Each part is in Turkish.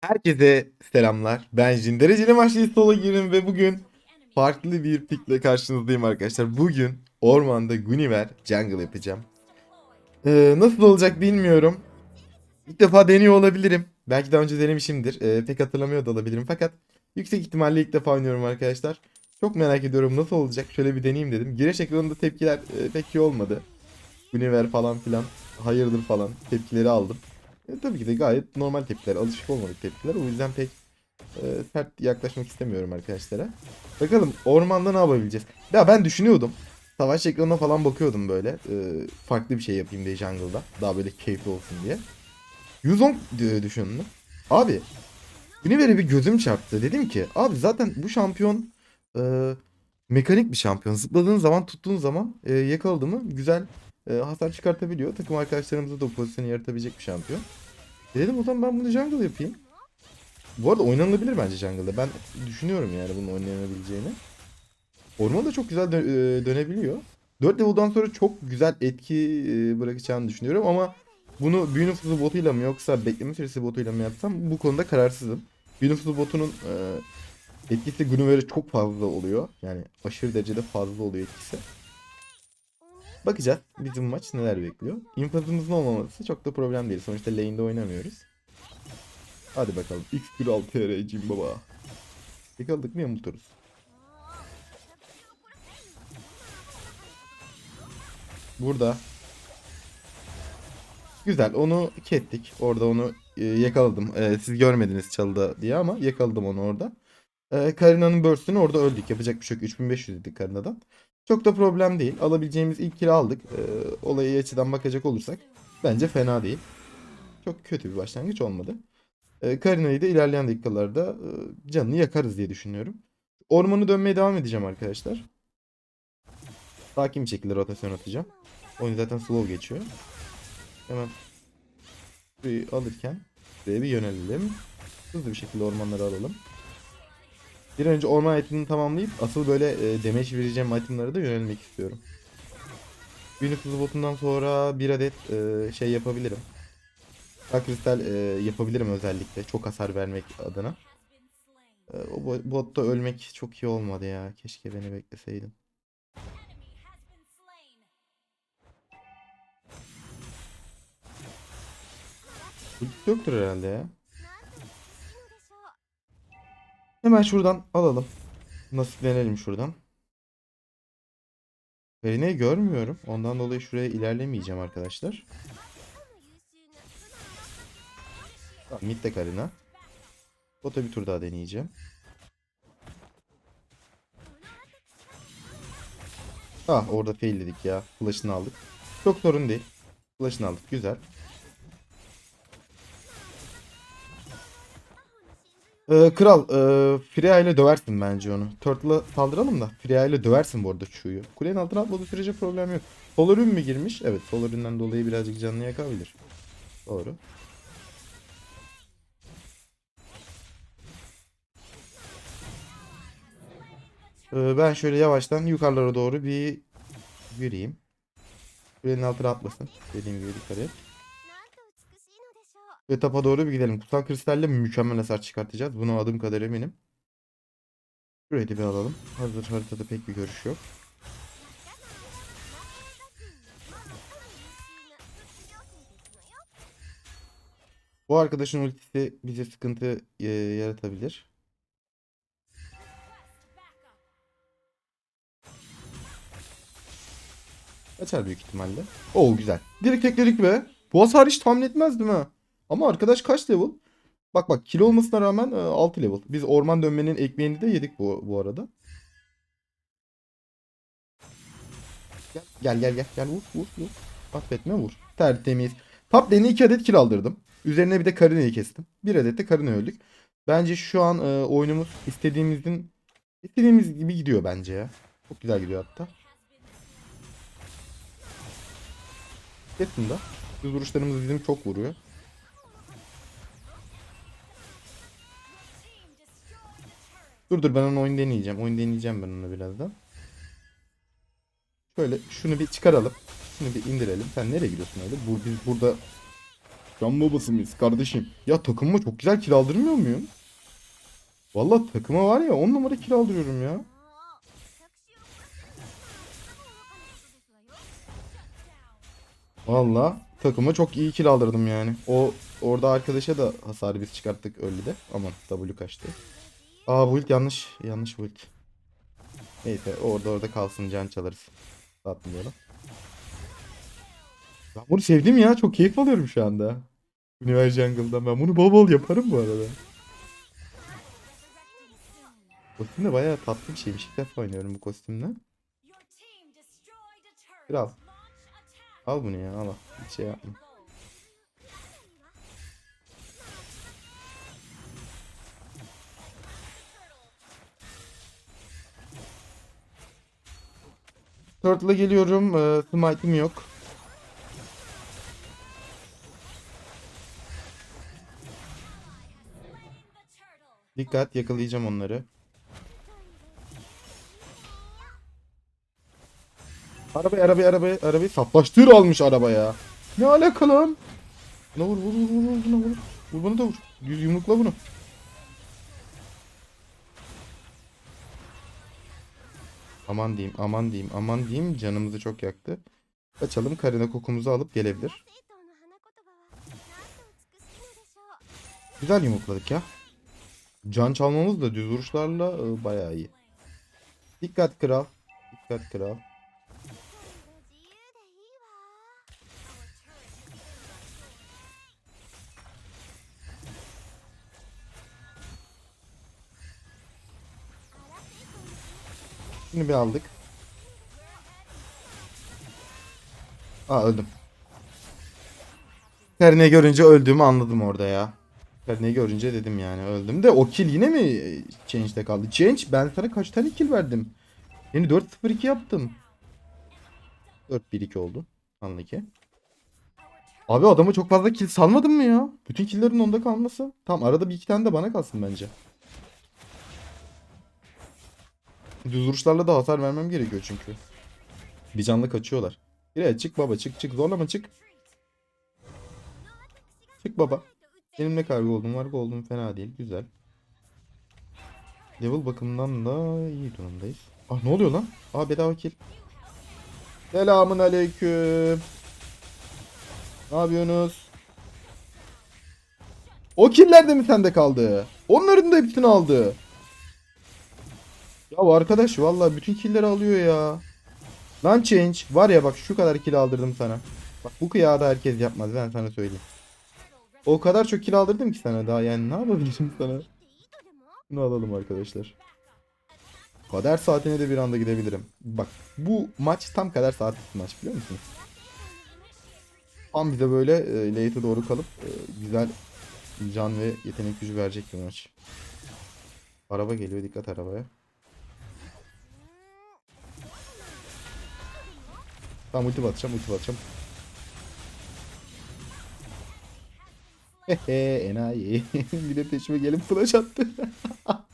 Herkese selamlar. Ben Jin. Dereceli maçlı girin ve bugün farklı bir pikle karşınızdayım arkadaşlar. Bugün ormanda Guniver jungle yapacağım. Ee, nasıl olacak bilmiyorum. İlk defa deniyor olabilirim. Belki daha önce denemişimdir. Ee, pek hatırlamıyor da olabilirim. Fakat yüksek ihtimalle ilk defa oynuyorum arkadaşlar. Çok merak ediyorum nasıl olacak. Şöyle bir deneyeyim dedim. Giriş ekranında tepkiler e, pek iyi olmadı. Guniver falan filan hayırdır falan tepkileri aldım. E, tabii ki de gayet normal tepkiler, alışık olmadık tepkiler. O yüzden pek e, sert yaklaşmak istemiyorum arkadaşlara. Bakalım ormanda ne yapabileceğiz? Ya ben düşünüyordum. Savaş ekranına falan bakıyordum böyle. e, farklı bir şey yapayım diye jungle'da. Daha böyle keyifli olsun diye. Yuzong düşündüm. Abi Univer'e bir gözüm çarptı. Dedim ki abi zaten bu şampiyon e, mekanik bir şampiyon. Zıpladığın zaman tuttuğun zaman e, yakaladı mı güzel e, çıkartabiliyor. Takım arkadaşlarımıza da o pozisyonu yaratabilecek bir şampiyon. E Dedim o zaman ben bunu jungle yapayım. Bu arada oynanabilir bence jungle'da. Ben düşünüyorum yani bunun oynanabileceğini. Orman da çok güzel dö- e, dönebiliyor. 4 level'dan sonra çok güzel etki e, bırakacağını düşünüyorum ama bunu büyü nüfusu botuyla mı yoksa bekleme süresi botuyla mı yapsam bu konuda kararsızım. Büyü nüfusu botunun e, etkisi Guinevere çok fazla oluyor. Yani aşırı derecede fazla oluyor etkisi. Bakacağız bizim maç neler bekliyor. İnfazımızın olmaması çok da problem değil. Sonuçta lane'de oynamıyoruz. Hadi bakalım. X1 TR Jim baba. Yakaladık mı yamulturuz. Burada. Güzel onu kettik. Orada onu e, yakaladım. E, siz görmediniz çalıda diye ama yakaladım onu orada. E, Karina'nın burst'ünü orada öldük. Yapacak bir şey yok. 3500 dedik Karina'dan. Çok da problem değil. Alabileceğimiz ilk kill'i aldık. E, olayı açıdan bakacak olursak bence fena değil. Çok kötü bir başlangıç olmadı. E, Karina'yı da ilerleyen dakikalarda e, canını yakarız diye düşünüyorum. Ormanı dönmeye devam edeceğim arkadaşlar. Sakin bir şekilde rotasyon atacağım. Oyun zaten slow geçiyor. Hemen bir alırken buraya bir yönelelim. Hızlı bir şekilde ormanları alalım. Bir önce orman itemini tamamlayıp asıl böyle e, damage vereceğim itemlara da yönelmek istiyorum. Bir nüfuzu botundan sonra bir adet e, şey yapabilirim. Dark kristal e, yapabilirim özellikle. Çok hasar vermek adına. E, o bo- botta ölmek çok iyi olmadı ya. Keşke beni bekleseydin. Ultisi yoktur herhalde ya. Hemen şuradan alalım. Nasiplenelim şuradan. Perine'yi görmüyorum. Ondan dolayı şuraya ilerlemeyeceğim arkadaşlar. Tamam, mid de Karina. Bota bir tur daha deneyeceğim. Ah orada failledik ya. Flash'ını aldık. Çok sorun değil. Flash'ını aldık. Güzel. Ee, kral, e, Freya ile döversin bence onu. Turtle'a saldıralım da Freya ile döversin bu arada Chu'yu. Kulenin altına atmadığı sürece problem yok. Solarün mü girmiş? Evet, Solarün'den dolayı birazcık canını yakabilir. Doğru. Ee, ben şöyle yavaştan yukarılara doğru bir yürüyeyim. Kulenin altına atmasın. Dediğim gibi dikkat et. Ve tapa doğru bir gidelim. Kutsal kristalle mükemmel hasar çıkartacağız. Buna adım kadar eminim. Şurayı bir alalım. Hazır haritada pek bir görüş yok. Bu arkadaşın ultisi bize sıkıntı e, yaratabilir. Kaçar büyük ihtimalle. Oo güzel. Direkt ekledik be. Bu hasar hiç tahmin etmezdim ha. Ama arkadaş kaç level? Bak bak kilo olmasına rağmen e, 6 level. Biz orman dönmenin ekmeğini de yedik bu, bu arada. Gel gel gel gel, gel vur vur vur. Affetme vur. Tertemiz. Top lane'e 2 adet kill aldırdım. Üzerine bir de Karina'yı kestim. Bir adet de Karina öldük. Bence şu an e, oyunumuz istediğimizin istediğimiz gibi gidiyor bence ya. Çok güzel gidiyor hatta. Kesin de. Düz vuruşlarımız bizim çok vuruyor. Dur dur ben onu oyun deneyeceğim. Oyun deneyeceğim ben onu birazdan. Şöyle şunu bir çıkaralım. Şunu bir indirelim. Sen nereye gidiyorsun öyle? Bu, biz burada Can babası mıyız kardeşim? Ya takımıma çok güzel kill aldırmıyor muyum? Vallahi takıma var ya 10 numara kill aldırıyorum ya. Vallahi takıma çok iyi kill aldırdım yani. O orada arkadaşa da hasarı biz çıkarttık öldü de. Aman W kaçtı. Aa bu ult yanlış. Yanlış bu ult. Neyse orada orada kalsın can çalarız. Satmayalım. Ben bunu sevdim ya. Çok keyif alıyorum şu anda. Universe Jungle'dan. Ben bunu bol bol yaparım bu arada. Kostüm de bayağı tatlı bir şeymiş. İlk defa oynuyorum bu kostümle. Kral. Al bunu ya al. Hiç şey yapma. Turtle'a geliyorum. Ee, smite'im yok. Dikkat yakalayacağım onları. Arabayı arabayı arabayı arabayı saplaştır almış arabaya. Ne alaka lan? Buna vur vur vur vur buna vur. Vur bunu da vur. Yumrukla bunu. Aman diyeyim aman diyeyim aman diyeyim canımızı çok yaktı. Kaçalım karına kokumuzu alıp gelebilir. Güzel yumrukladık ya. Can çalmamız da düz vuruşlarla e, bayağı iyi. Dikkat kral. Dikkat kral. Şimdi bir aldık. Aa öldüm. Karine görünce öldüğümü anladım orada ya. Karineyi görünce dedim yani öldüm de o kill yine mi Change'de kaldı? Change ben sana kaç tane kill verdim? Yeni 4-0-2 yaptım. 4-1-2 oldu. Anla ki. Abi adama çok fazla kill salmadın mı ya? Bütün killlerin onda kalması. Tamam arada bir iki tane de bana kalsın bence. Düz vuruşlarla da hasar vermem gerekiyor çünkü. Bir canlı kaçıyorlar. Bire çık baba çık çık zorlama çık. Çık baba. Benim ne kadar gold'um var? Gold'um fena değil. Güzel. Level bakımından da iyi durumdayız. Ah ne oluyor lan? Aa bedava kill. Selamun aleyküm. Ne yapıyorsunuz? O killer mi sende kaldı? Onların da hepsini aldı. Ya arkadaş vallahi bütün killleri alıyor ya. Lan change var ya bak şu kadar kill aldırdım sana. Bak bu kıyağı da herkes yapmaz ben sana söyleyeyim. O kadar çok kill aldırdım ki sana daha yani ne yapabilirim sana? Bunu alalım arkadaşlar. Kader saatine de bir anda gidebilirim. Bak bu maç tam kader bir maç biliyor musunuz? Tam bize böyle e, late'e doğru kalıp e, güzel can ve yetenek gücü verecek bir maç. Araba geliyor dikkat arabaya. Tamam ulti batacağım ulti batacağım. Hehe enayi. bir de peşime gelip flash attı.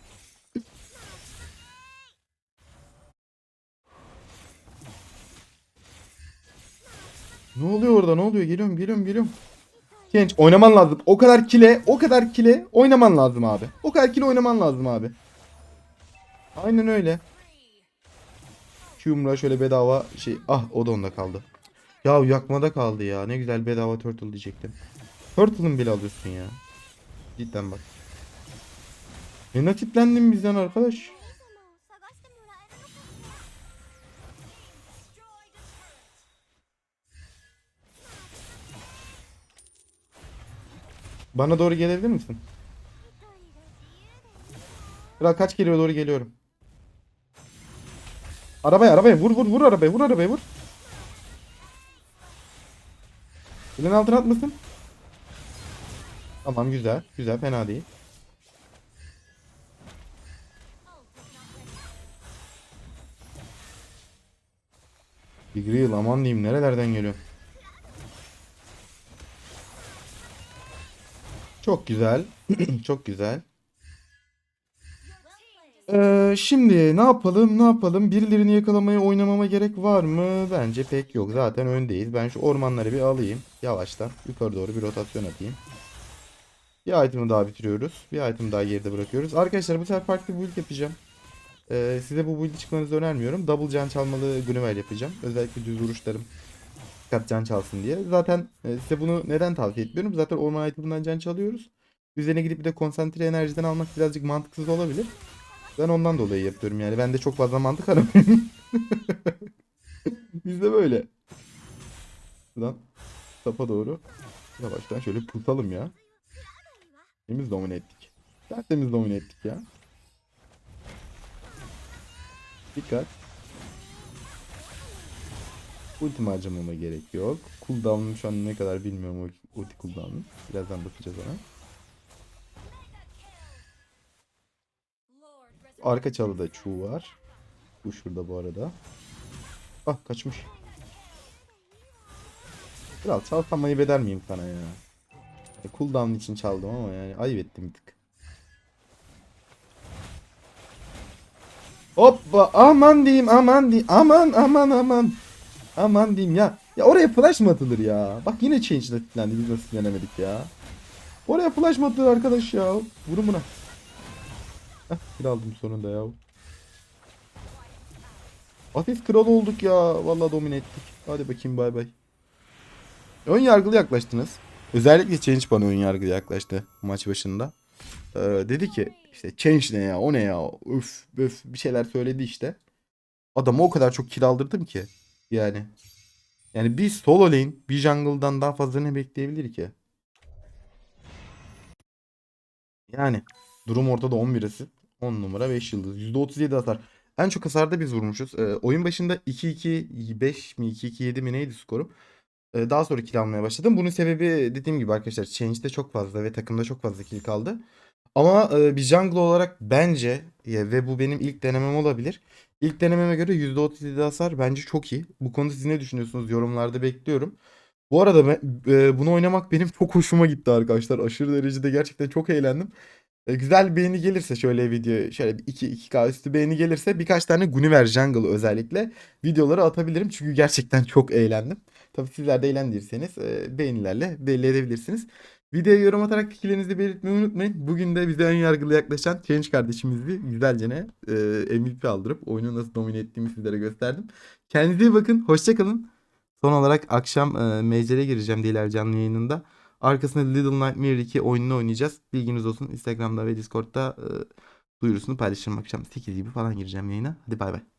ne oluyor orada ne oluyor? Geliyorum geliyorum geliyorum. Genç oynaman lazım. O kadar kile, o kadar kile oynaman lazım abi. O kadar kile oynaman lazım abi. Aynen öyle. Q'mla şöyle bedava şey. Ah o da onda kaldı. Ya yakmada kaldı ya. Ne güzel bedava turtle diyecektim. Turtle'ın bile alıyorsun ya. Cidden bak. Ne nasiplendin bizden arkadaş? Bana doğru gelebilir misin? Kral kaç geliyor doğru geliyorum. Arabaya arabaya vur vur vur arabaya vur arabaya vur. Elin altına atmasın. Tamam güzel. Güzel fena değil. Big aman diyeyim nerelerden geliyor. Çok güzel. Çok güzel. Ee, şimdi ne yapalım ne yapalım birilerini yakalamaya oynamama gerek var mı? Bence pek yok zaten öndeyiz. Ben şu ormanları bir alayım yavaştan yukarı doğru bir rotasyon atayım. Bir item'ı daha bitiriyoruz. Bir item daha geride bırakıyoruz. Arkadaşlar bu sefer farklı bir build yapacağım. Ee, size bu build'i çıkmanızı önermiyorum. Double can çalmalı Gunnevel yapacağım. Özellikle düz vuruşlarım dikkat can çalsın diye. Zaten e, size bunu neden tavsiye etmiyorum? Zaten orman item'ından can çalıyoruz. Üzerine gidip bir de konsantre enerjiden almak birazcık mantıksız olabilir. Ben ondan dolayı yapıyorum yani. Ben de çok fazla mantık aramıyorum. Biz de böyle. Buradan tapa doğru yavaştan şöyle pusalım ya. Temiz domine ettik. Tertemiz domine ettik ya. Dikkat. Ultimi harcamama gerek yok. Cooldown'um şu an ne kadar bilmiyorum ult- ulti cooldown'u. Birazdan bakacağız ona. Arka çalıda çuğ var. Bu şurada bu arada. Ah kaçmış. Kral çalsam ayıp eder miyim sana ya? E, cooldown için çaldım ama yani ayıp ettim bir tık. Hoppa aman diyeyim aman diyeyim aman aman aman. Aman diyeyim ya. Ya oraya flash mı atılır ya? Bak yine change'le kilitlendi biz nasıl yenemedik ya. Oraya flash mı atılır arkadaş ya? Vurun buna. Heh, aldım sonunda ya. Hafif kral olduk ya. Vallahi domine ettik. Hadi bakayım bay bay. Ön yargılı yaklaştınız. Özellikle Change bana ön yargılı yaklaştı maç başında. Ee, dedi ki işte Change ne ya o ne ya üf üf bir şeyler söyledi işte. Adamı o kadar çok kill aldırdım ki. Yani. Yani bir solo lane bir jungle'dan daha fazla ne bekleyebilir ki? Yani durum ortada 11 asit. 10 numara 5 yıldız. %37 hasar. En çok hasarda biz vurmuşuz. Ee, oyun başında 2-2-5 mi 2-2-7 mi neydi skorum? Ee, daha sonra kill almaya başladım. Bunun sebebi dediğim gibi arkadaşlar Change'de çok fazla ve takımda çok fazla kill kaldı. Ama e, bir jungle olarak bence ya, ve bu benim ilk denemem olabilir. İlk denememe göre %37 hasar bence çok iyi. Bu konuda siz ne düşünüyorsunuz? Yorumlarda bekliyorum. Bu arada ben, e, bunu oynamak benim çok hoşuma gitti arkadaşlar. Aşırı derecede gerçekten çok eğlendim. E, güzel beğeni gelirse şöyle video şöyle bir 2 2K üstü beğeni gelirse birkaç tane Guniver Jungle özellikle videoları atabilirim. Çünkü gerçekten çok eğlendim. Tabii sizler de eğlendiyseniz e, beğenilerle belli edebilirsiniz. Videoya yorum atarak fikirlerinizi belirtmeyi unutmayın. Bugün de bize ön yargılı yaklaşan Change kardeşimizi güzelce ne e, MVP aldırıp oyunu nasıl domine ettiğimi sizlere gösterdim. Kendinize iyi bakın. Hoşçakalın. Son olarak akşam e, Major'e gireceğim Diler canlı yayınında. Arkasında Little Nightmare 2 oyununu oynayacağız. Bilginiz olsun. Instagram'da ve Discord'da e, duyurusunu paylaşırım akşam 8 gibi falan gireceğim yayına. Hadi bay bay.